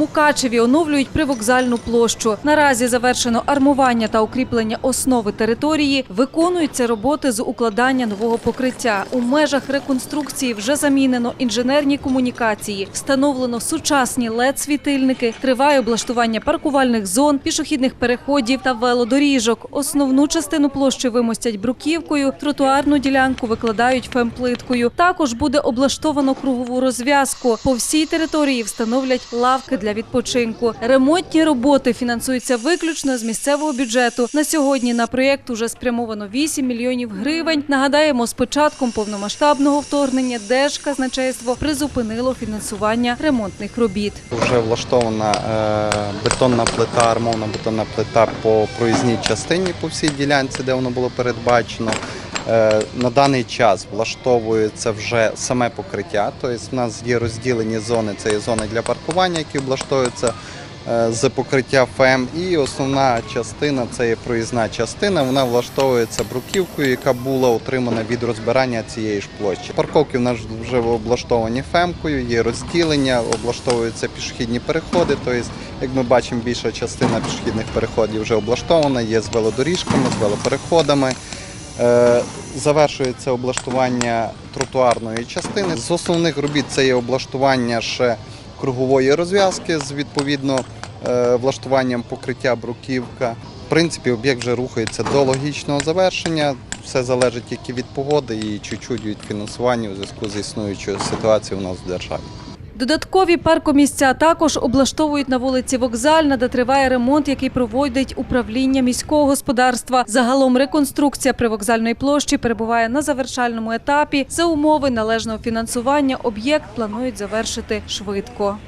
Мукачеві оновлюють привокзальну площу. Наразі завершено армування та укріплення основи території. Виконуються роботи з укладання нового покриття. У межах реконструкції вже замінено інженерні комунікації, встановлено сучасні LED-світильники, триває облаштування паркувальних зон, пішохідних переходів та велодоріжок. Основну частину площі вимостять бруківкою, тротуарну ділянку викладають фемплиткою. Також буде облаштовано кругову розв'язку. По всій території встановлять лавки для відпочинку. Ремонтні роботи фінансуються виключно з місцевого бюджету. На сьогодні на проєкт уже спрямовано 8 мільйонів гривень. Нагадаємо, з початком повномасштабного вторгнення Держказначейство призупинило фінансування ремонтних робіт. Вже влаштована е, бетонна плита, армовна бетонна плита по проїзній частині по всій ділянці, де воно було передбачено. Е, на даний час влаштовується вже саме покриття. Тобто в нас є розділені зони, це є зони для паркування, які облаштовуються е, з покриття ФЕМ. І основна частина це є проїзна частина. Вона влаштовується бруківкою, яка була отримана від розбирання цієї ж площі. Парковки в нас вже облаштовані фемкою, є розділення, облаштовуються пішохідні переходи. Тобто, як ми бачимо, більша частина пішохідних переходів вже облаштована, є з велодоріжками, з велопереходами. Завершується облаштування тротуарної частини. З основних робіт це є облаштування ще кругової розв'язки з відповідно е, влаштуванням покриття бруківка. В принципі, об'єкт вже рухається до логічного завершення. Все залежить тільки від погоди і чуть-чуть від фінансування у зв'язку з існуючою ситуацією у нас в державі. Додаткові паркомісця також облаштовують на вулиці Вокзальна, де триває ремонт, який проводить управління міського господарства. Загалом реконструкція привокзальної площі перебуває на завершальному етапі. За умови належного фінансування об'єкт планують завершити швидко.